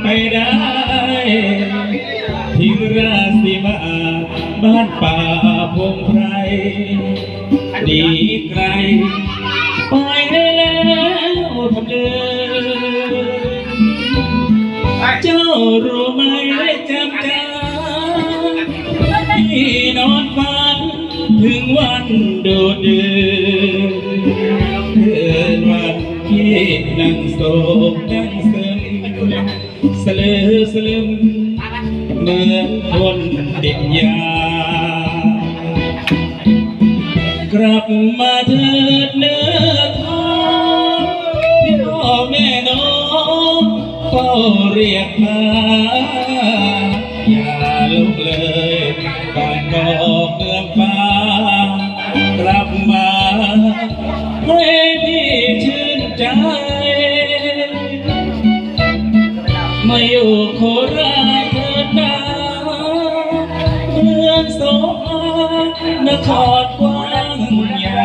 ไปได้ทิ้งราศีมาบ้านป่าพงไพรดีไกล ไปแล้วทำเดินเจ้ารู้ไหมได้จำใจที่นอนฝันถึงวันโดดเดินเดินวันที่นั่งโศกนั่งเศ สลือสลึมเมื่อคนติดยากลับมาเถิดเนื้อทองที่พ่อแม่น้องเฝ้าเรียกมาอย่าลุกเลยบ้านกอกเมืองฟ้า มาอยู่โคราชเถิดนาเมืองโสภานครกว้างใหญ่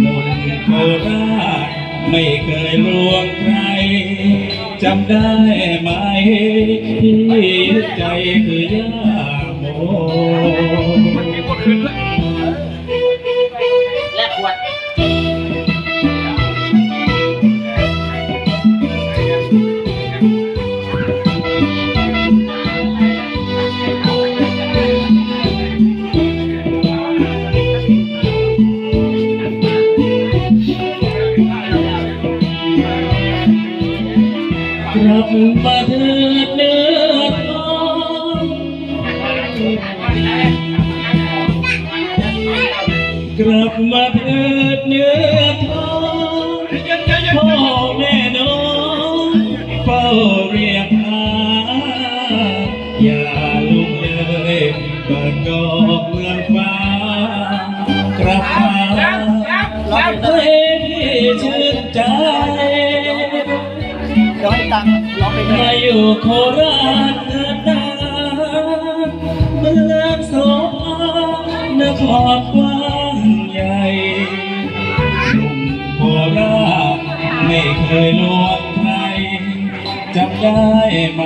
หนุ่มโคราชไม่เคยลวงใครจำได้ไหมที่ใจคือย่าโม ក្របបាត់នៅក្របមកអឺតញើថោ ดังร้องไปเลยมาอยู่โคราชเถิดนาเมืองสภานครกว้างใหญ่หนุ่มโคราชไม่เคยลวงใครจำได้ไหม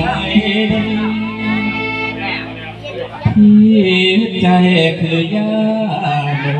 ที่ใจคือย่าโม